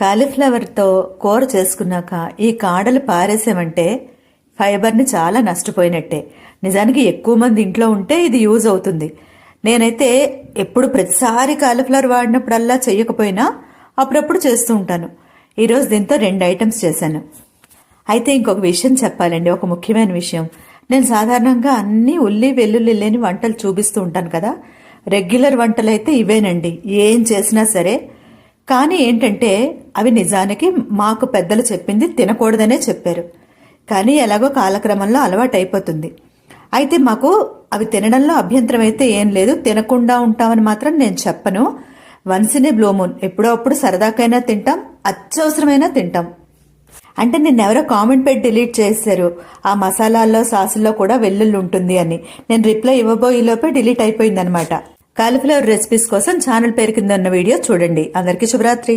కాలీఫ్లవర్తో కూర చేసుకున్నాక ఈ కాడలు పారేసామంటే ఫైబర్ని చాలా నష్టపోయినట్టే. నిజానికి ఎక్కువ మంది ఇంట్లో ఉంటే ఇది యూజ్ అవుతుంది. నేనైతే ఎప్పుడు ప్రతిసారి కాలీఫ్లవర్ వాడినప్పుడల్లా చెయ్యకపోయినా అప్పుడప్పుడు చేస్తూ ఉంటాను. ఈరోజు దీంతో రెండు ఐటమ్స్ చేశాను. అయితే ఇంకొక విషయం చెప్పాలండి. ఒక ముఖ్యమైన విషయం. నేను సాధారణంగా అన్ని ఉల్లి వెల్లుల్లి లేని వంటలు చూపిస్తూ ఉంటాను కదా. రెగ్యులర్ వంటలు అయితే ఇవేనండి. ఏం చేసినా సరే కానీ ఏంటంటే అవి నిజానికి మాకు పెద్దలు చెప్పింది తినకూడదనే చెప్పారు. కానీ ఎలాగో కాలక్రమంలో అలవాటు అయిపోతుంది అయితే మాకు అవి తినడంలో అభ్యంతరం అయితే ఏం లేదు తినకుండా ఉంటామని మాత్రం నేను చెప్పను. వన్స్ ఇన్ ఏ ఎప్పుడో అప్పుడు సరదాకైనా తింటాం అత్యవసరమైనా తింటాం. అంటే నేను ఎవరో కామెంట్ పెట్టి డిలీట్ చేశారు. ఆ మసాలాల్లో సాసుల్లో కూడా వెల్లుల్లి ఉంటుంది అని. నేను రిప్లై ఇవ్వబోయేలోపే డిలీట్ అయిపోయిందనమాట. కాలిఫ్లవర్ రెసిపీస్ కోసం ఛానల్ పేరు కింద ఉన్న వీడియో చూడండి. అందరికీ శుభరాత్రి.